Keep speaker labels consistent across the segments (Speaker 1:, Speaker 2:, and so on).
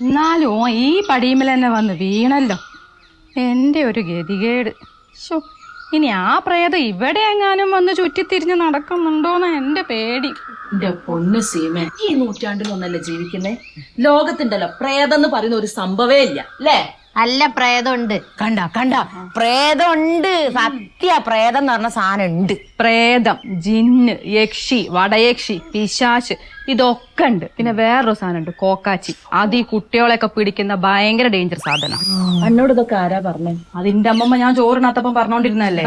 Speaker 1: എന്നാലും ഈ പടിയുമ്മൽ തന്നെ വന്ന് വീണല്ലോ. എന്റെ ഒരു ഗതികേട്. ശോ ഇനി ആ പ്രേതം ഇവിടെ എങ്ങാനും വന്ന് ചുറ്റിത്തിരിഞ്ഞ് നടക്കുന്നുണ്ടോന്ന് എന്റെ പേടി.
Speaker 2: എന്റെ പൊന്ന് സീമ ഈ നൂറ്റാണ്ടിലൊന്നല്ലേ ജീവിക്കുന്നേ? ലോകത്തുണ്ടല്ലോ പ്രേതം എന്ന് പറയുന്ന ഒരു സംഭവേ ഇല്ല അല്ലേ?
Speaker 3: അല്ല പ്രേതമുണ്ട്. കണ്ട കണ്ട? പ്രേതമുണ്ട്. സത്യ പ്രേതം എന്ന് പറഞ്ഞ സാധനം ഉണ്ട്.
Speaker 1: പ്രേതം ജിന്ന് യക്ഷി വടയക്ഷി പിശാച് ഇതൊക്കെ ഉണ്ട്. പിന്നെ വേറൊരു സാധനമുണ്ട് കോക്കാച്ചി. അത് ഈ കുട്ടികളെയൊക്കെ പിടിക്കുന്ന ഭയങ്കര ഡേഞ്ചർ സാധനം.
Speaker 2: എന്നോട് ഇതൊക്കെ ആരാ പറഞ്ഞേ?
Speaker 1: അതിന്റെ അമ്മമ്മ ഞാൻ ചോറിനകത്തപ്പം പറഞ്ഞോണ്ടിരുന്നല്ലേ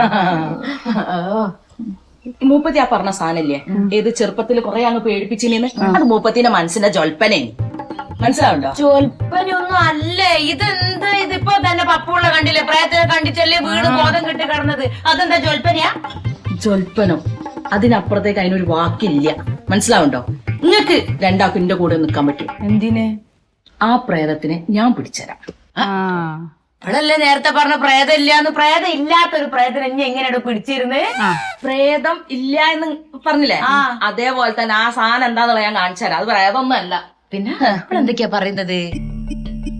Speaker 2: മൂപ്പത്തി ആ പറഞ്ഞ സാധനല്ലേ ഏത് ചെറുപ്പത്തിൽ കുറെ അങ്ങ് പേടിപ്പിച്ചിന് അത് മൂപ്പത്തിന്റെ മനസ്സിന്റെ ജൊൽപ്പനെ മനസ്സിലാവുണ്ടോ?
Speaker 3: ചൊൽപ്പനൊന്നും അല്ലേ ഇതെന്ത് ഇതിപ്പോ തന്നെ പപ്പുള്ള കണ്ടില്ലേ? പ്രേതത്തെ കണ്ടിച്ചല്ലേ വീട് ബോധം കിട്ടി കിടന്നത്? അതെന്താ ചൊൽപ്പനയാ?
Speaker 2: ജൊൽപ്പനം അതിനപ്പുറത്തേക്ക് അതിനൊരു വാക്കില്ല. മനസ്സിലാവുണ്ടോ? നിങ്ങക്ക് രണ്ടാക്കും എന്റെ കൂടെ നിൽക്കാൻ പറ്റും
Speaker 1: എന്തിനെ?
Speaker 2: ആ പ്രേതത്തിനെ ഞാൻ പിടിച്ചരാം.
Speaker 1: ആ.
Speaker 3: അവളല്ലേ നേരത്തെ പറഞ്ഞ പ്രേതം ഇല്ലാന്ന് പ്രേതം ഇല്ലാത്തൊരു പ്രേതം ഇനി എങ്ങനെയാണ് പിടിച്ചിരുന്നേ?
Speaker 2: പ്രേതം ഇല്ല എന്ന് പറഞ്ഞില്ലേ? അതേപോലെ തന്നെ ആ സാധനം എന്താന്നുള്ള ഞാൻ കാണിച്ചു തരാം. അത് പ്രേതമൊന്നും അല്ല
Speaker 3: പിന്നെ എന്തൊക്കെയാ പറയുന്നത്?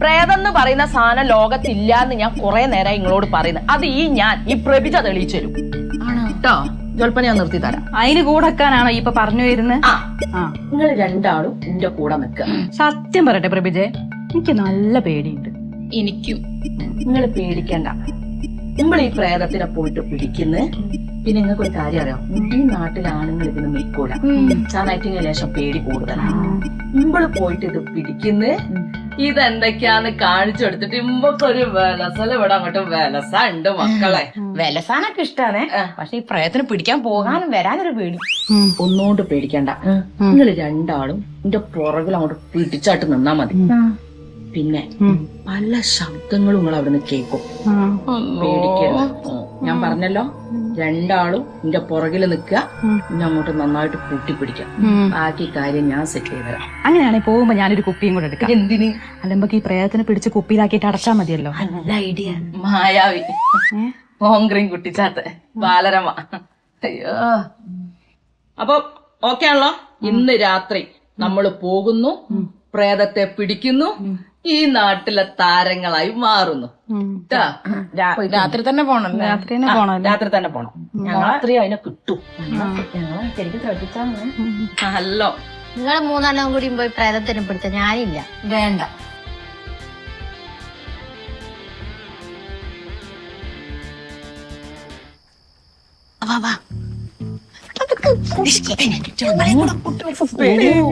Speaker 2: പ്രേതം എന്ന് പറയുന്ന സാധനം ലോകത്തില്ല എന്ന് ഞാൻ കുറെ നേരം നിങ്ങളോട് പറയുന്നത്. അത് ഈ ഞാൻ ഈ പ്രഭിജ തെളിയിച്ചു തരും. കേട്ടോ ജോൽപ്പന ഞാൻ നിർത്തി തരാം.
Speaker 1: അതിന് കൂടെ വെക്കാനാണോ ഇപ്പൊ പറഞ്ഞു വരുന്നത്?
Speaker 2: നിങ്ങൾ രണ്ടാളും എന്റെ കൂടെ നിൽക്കുക
Speaker 1: സത്യം പറയട്ടെ പ്രഭിജെ എനിക്ക് നല്ല പേടിയുണ്ട്.
Speaker 2: എനിക്കും. നിങ്ങൾ പേടിക്കണ്ട. നമ്മൾ ഈ പ്രേതത്തിനെ പോയിട്ട് പിടിക്കുന്നത് പിന്നെ നിങ്ങൾക്ക് ഒരു കാര്യം അറിയാം? ഈ നാട്ടിലെ ആണുങ്ങൾ ഇതിന് നിൽക്കൂല. ചാനായിട്ടിന് ശേഷം പേടി കൂടുതലാണ്. ഇമ്പൾ പോയിട്ട് ഇത് പിടിക്കുന്ന. ഇതെന്തൊക്കെയാന്ന് കാണിച്ചു കൊടുത്തിട്ട് ഇമ്പക്കൊരു വിലസല ഇവിടെ അങ്ങോട്ട് വിലസ ഉണ്ട് മക്കളെ
Speaker 3: വിലസാനൊക്കെ ഇഷ്ടാണ്. പക്ഷെ ഈ പ്രേതത്തിന് പിടിക്കാൻ പോകാനും വരാനൊരു പേടി.
Speaker 2: ഒന്നുകൊണ്ട് പേടിക്കണ്ട. നിങ്ങൾ രണ്ടാളും എന്റെ പുറകിൽ അങ്ങോട്ട് പിടിച്ചാട്ട് നിന്നാ മതി. പിന്നെ പല ശബ്ദങ്ങളും നിങ്ങൾ അവിടുന്ന് കേൾക്കും. പേടിക്കരുത്. ഞാൻ പറഞ്ഞല്ലോ രണ്ടാളും എന്റെ പുറകിൽ നിൽക്കുക പിന്നെ അങ്ങോട്ട് നന്നായിട്ട് കൂട്ടിപ്പിടിക്കാം ബാക്കി കാര്യം ഞാൻ സെറ്റ് ചെയ്തുതരാം
Speaker 1: അങ്ങനെയാണെങ്കിൽ പോകുമ്പോ ഞാനൊരു കുപ്പിയും കൂടെ എടുക്കാം.
Speaker 2: എന്തിന്?
Speaker 1: അല്ലെങ്കിൽ ഈ പ്രേതത്തിനെ പിടിച്ച് കുപ്പിയിലാക്കിയിട്ട് അടച്ചാ മതിയല്ലോ.
Speaker 3: നല്ല ഐഡിയ
Speaker 2: മായാവി. ഓങ്ക്രീം കുട്ടിച്ചാത്ത. ബാലരമ. അയ്യോ. അപ്പൊ ഓക്കെ ആണല്ലോ? ഇന്ന് രാത്രി നമ്മൾ പോകുന്നു. പ്രേതത്തെ പിടിക്കുന്നു. ഈ നാട്ടിലെ താരങ്ങളായി മാറുന്നു. ട്ടാ.
Speaker 3: രാത്രി തന്നെ പോണം
Speaker 1: രാത്രി തന്നെ പോണം
Speaker 2: രാത്രി തന്നെ പോണം. രാത്രി അതിനെ കിട്ടും.
Speaker 3: ഹലോ ശരിക്കും ശ്രദ്ധിച്ചാ
Speaker 2: ഹലോ.
Speaker 4: നിങ്ങൾ മൂന്നാലും കൂടി പോയി പ്രേതത്തിന് പിടിച്ച ഞാനില്ല.
Speaker 3: വേണ്ട.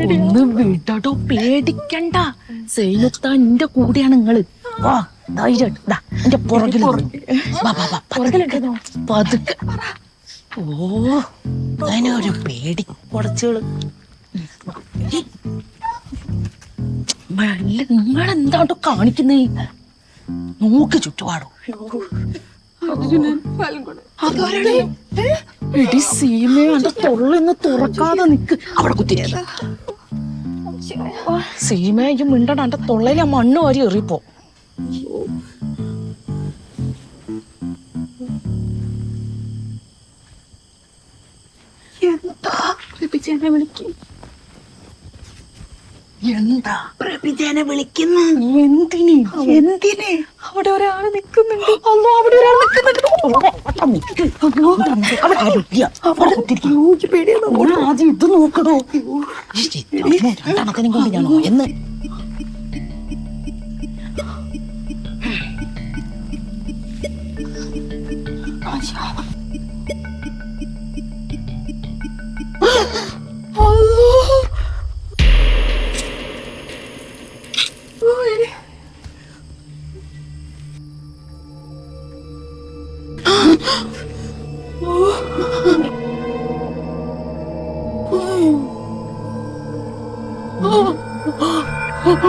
Speaker 2: ഒന്ന് വിടടോ പേടിക്കണ്ട സൈനുത്താൻ എന്റെ കൂടെയാണ് നിങ്ങൾ വാ ധൈര്യം ദാ, എന്റെ പുറകിൽ പുറകിലുണ്ടോ പതുക്കെ ഓ പേടി കാണിക്കുന്നേ നോക്ക് ചുറ്റുപാടോ അതാരാണ്? എടി സീമേ എന്റെ തൊള്ളൊന്ന് തുറക്കാതെ നിക്ക്. അവിടെ കുത്തിരിക്ക സീമേ ഈ മിണ്ടണ്ട അന്റെ തൊള്ളയിലെ മണ്ണ് വാരി എറിയപ്പോ. എന്താ? പ്രഭിജനെ വിളിക്കുന്നു. എന്തിന്? എന്തിന്? അവിടെ ഒരാൾ നിൽക്കുന്നുണ്ട്. അല്ലോ അവിടെ ഒരാൾ നിൽക്കുന്നുണ്ട്. ആദ്യം ഇത് നോക്കണോ? രണ്ടെണ്ണത്തിനും കൊണ്ട് ഞാനോ എന്ന്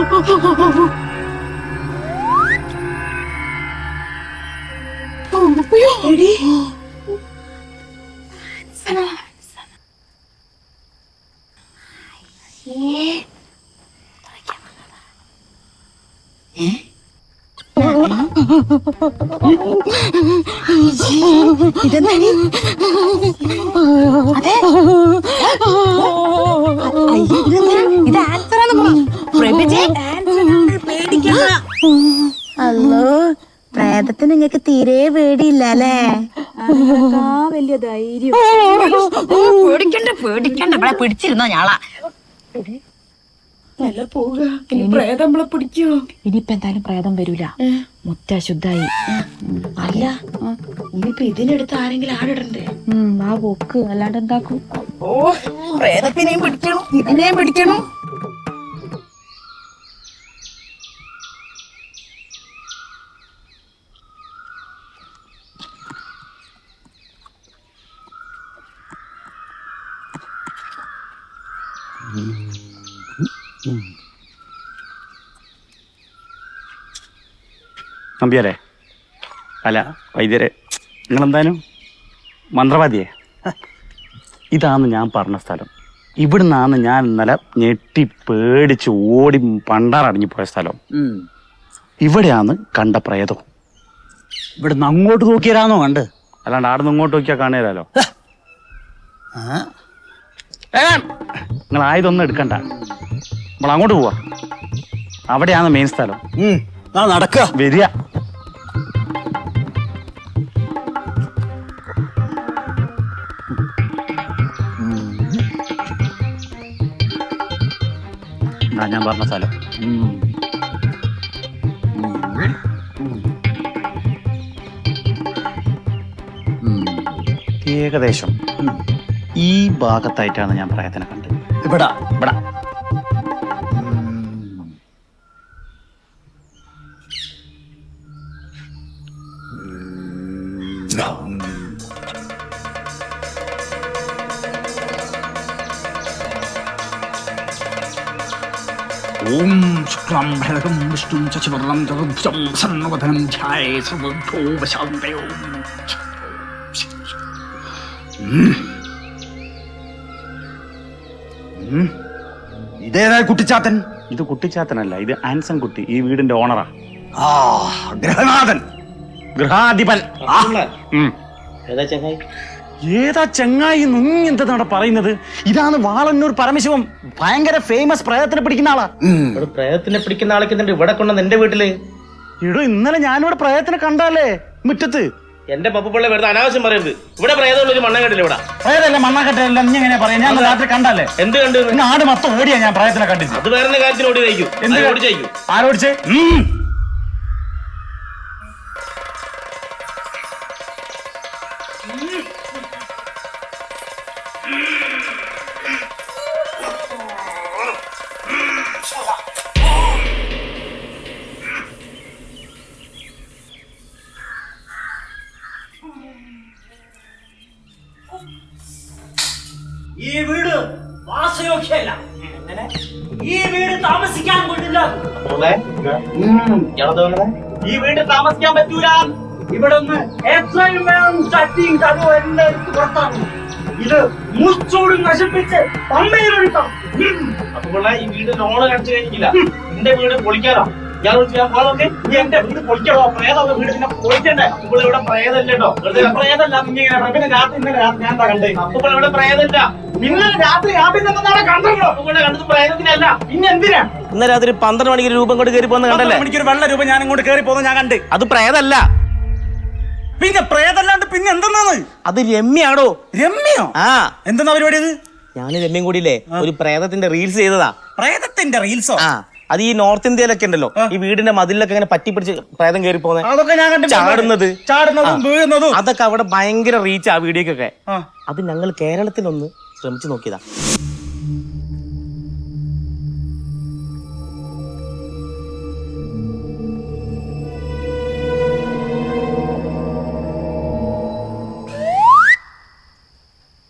Speaker 3: ഇത് ആൻസർ ആണ് പ്രഭിജെ
Speaker 4: അല്ലോ പ്രേതത്തിന് നിങ്ങക്ക് തീരെ പേടിയില്ല അല്ലേ?
Speaker 3: പേടിക്കണ്ട പേടിക്കണ്ട. ഇവിടെ പിടിച്ചിരുന്നോ ഞാളാ?
Speaker 2: ഇനിയിപ്പോ എന്തായാലും പ്രേതം വരൂല. മുറ്റ ശുദ്ധായി അല്ല ഇനിയിപ്പോ ഇതിനെടുത്ത് ആരെങ്കിലും ആടിടണ്ടേ?
Speaker 4: ആ പോക്ക്. അല്ലാണ്ട് എന്താക്കും?
Speaker 2: ഓ പ്രേതത്തിനെയും പിടിക്കണം ഇതിനെയും പിടിക്കണം.
Speaker 5: നമ്പ്യാരെ അല്ല വൈദ്യരെ. നിങ്ങളെന്തായാലും മന്ത്രവാദിയെ? ഇതാണ് ഞാൻ പറഞ്ഞ സ്ഥലം. ഇവിടുന്നാണ് ഞാൻ ഇന്നലെ ഞെട്ടി പേടിച്ച് ഓടി പണ്ടാറടങ്ങി പോയ സ്ഥലം. ഇവിടെയാണ് കണ്ട പ്രേതം.
Speaker 6: ഇവിടുന്ന് അങ്ങോട്ട് നോക്കിയരാന്നോ കണ്ട്?
Speaker 5: അല്ലാണ്ട് ആടുന്ന് ഇങ്ങോട്ട് നോക്കിയാൽ കാണുകയല്ലോ നിങ്ങൾ ആയതൊന്നും എടുക്കണ്ട. നമ്മൾ അങ്ങോട്ട് പോവാ. അവിടെയാണ് മെയിൻ സ്ഥലം.
Speaker 6: നടക്കുക
Speaker 5: വരിക. ഞാൻ പറഞ്ഞ സ്ഥലം. ഏകദേശം ഈ ഭാഗത്തായിട്ടാണ് ഞാൻ പ്രയത്നം കണ്ടത്.
Speaker 6: ഇവിടാ
Speaker 5: ഇവിടെ.
Speaker 6: ഭരതം വിഷ്ണും ശശിവർണം ചതുർഭുജം സന്നവധനം ധ്യായേ സർവഭൂപശാന്തയോ ഇതേതാ കുട്ടിച്ചാത്തൻ?
Speaker 5: ഇത് കുട്ടിച്ചാത്തനല്ല ഇത് ആൻസൺ കുട്ടി ഈ വീടിന്റെ ഓണറാ.
Speaker 6: ആ ഗ്രഹനാഥൻ
Speaker 5: ഗൃഹാധിപൻ. ഉം. ഏതാ ചെങ്ങായി നുങ്ങി എന്താണ് പറയുന്നത്? ഇതാണ് വാളന്നൂർ പരമശിവം. ഭയങ്കര ഫേമസ് പ്രേതത്തിനെ പിടിക്കുന്ന ആളാ.
Speaker 7: ഇവിടെ പ്രേതത്തിനെ പിടിക്കുന്ന ആളൊക്കെ ഇവിടെ കൊണ്ടുവന്ന് എന്റെ വീട്ടിൽ?
Speaker 5: എടോ ഇന്നലെ ഞാനിവിടെ പ്രേതത്തിനെ കണ്ടാലേ മുറ്റത്ത്.
Speaker 7: എന്റെ പപ്പുപിള്ള വെറുതെ അനാവശ്യം പറയരുത്. ഇവിടെ പ്രേതമുള്ള ഒരു മണ്ണക്കെട്ടില്ല ഇവിടെ?
Speaker 5: പ്രേതല്ല മണ്ണാക്കട്ടല്ല നീ എങ്ങനെ പറയാ ഞാൻ രാത്രി കണ്ടല്ലേ
Speaker 7: എന്ത് കണ്ടു?
Speaker 5: ആട് മൊത്തം ഓടിയാ ഞാൻ പ്രേതത്തിനെ കണ്ടിട്ട്
Speaker 7: അത് വേറെ കാര്യത്തിന് ഓടി കഴിക്കും
Speaker 5: എന്ത്
Speaker 7: ഓടിച്ചയക്കും
Speaker 5: ആരോടിച്ചേ
Speaker 8: താമസിക്കാൻ കൊള്ളില്ല ഈ വീട് താമസിക്കാൻ പറ്റൂല. ഇവിടെ ഒന്ന് എത്രയും വേണം ചട്ടിയും കഥവും എല്ലാം എടുത്ത് പുറത്താണ്. ഇത് മുറിച്ചോടും നശിപ്പിച്ച് പമ്മയിലൊഴുക്കാം
Speaker 7: പപ്പുപിള്ള ഈ വീട് ലോണ് കടിച്ചു കഴിഞ്ഞില്ല എന്റെ വീട് പൊളിക്കാനോ? ഞാൻ ഞാൻ പോകാൻ നോക്കി നീ എന്റെ വീട് പൊളിക്കണോ? പ്രേതമുള്ള വീട് പിന്നെ പൊളിക്കണ്ടേ? അപ്പോൾ ഇവിടെ പ്രേതല്ലോ പ്രേതല്ല ഇങ്ങനെ. പിന്നെ രാത്രി ഇന്നലെ രാത്രി ഞാൻ കണ്ടേ? അപ്പോൾ ഇവിടെ പ്രേതമില്ല. ഇന്നലെ രാത്രി കണ്ടല്ലോ കണ്ടത് പ്രേതത്തിനല്ല പിന്നെ എന്തിനാ? ഇന്നലെ രാത്രി പന്ത്രണ്ട് മണിക്ക് രൂപം കൊണ്ട് കയറി പോകുന്ന കണ്ടല്ലേ?
Speaker 5: മണിക്കൊരു വെള്ള രൂപം ഞാൻ ഇങ്ങോട്ട് കയറി പോകുന്നത് ഞാൻ കണ്ട്.
Speaker 7: അത് പ്രേതല്ല
Speaker 5: പിന്നെ പ്രേതല്ലാണ്ട് പിന്നെ എന്തെന്നാണ്?
Speaker 7: അത് രമ്യാണോ
Speaker 5: രമ്യോ?
Speaker 7: ആ.
Speaker 5: എന്തെന്നാ പരിപാടി അത്?
Speaker 7: ഞാൻ രമ്യം കൂടിയില്ലേ ഒരു പ്രേതത്തിന്റെ റീൽസ് ചെയ്തതാ.
Speaker 5: പ്രേതത്തിന്റെ റീൽസോ
Speaker 7: ആ. അത് ഈ നോർത്ത് ഇന്ത്യയിലൊക്കെ ഉണ്ടല്ലോ. ഈ വീടിന്റെ മതിലൊക്കെ ഇങ്ങനെ പറ്റി പിടിച്ച് പ്രേതം കയറി പോകുന്നത്
Speaker 5: അതൊക്കെ ഞാൻ കണ്ടു
Speaker 7: ചാടുന്നത്.
Speaker 5: ചാടുന്നതും. വീഴുന്നതും.
Speaker 7: അതൊക്കെ അവിടെ ഭയങ്കര റീച്ച് ആ വീഡിയോക്കൊക്കെ. അത് ഞങ്ങൾ കേരളത്തിലൊന്ന് ശ്രമിച്ചു നോക്കിയതാ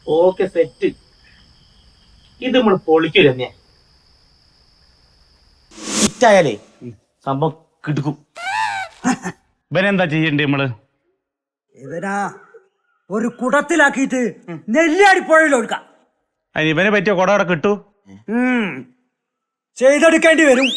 Speaker 7: ഓക്കെ സെറ്റ്. ഇത് നമ്മൾ പൊളിക്കും രമ്യ. ഹിറ്റായാലേ സംഭവം കിടക്കും.
Speaker 5: ഇവനെന്താ ചെയ്യണ്ടേ നമ്മൾ?
Speaker 8: ഇവനാ ഒരു കുടത്തിലാക്കിയിട്ട് നെല്ലാടി പുഴയിൽ ഒഴുക്കാം
Speaker 5: അതിന് ഇവനെ പറ്റിയ കൊട കിട്ടൂ.
Speaker 8: ചെയ്തെടുക്കേണ്ടി വരും.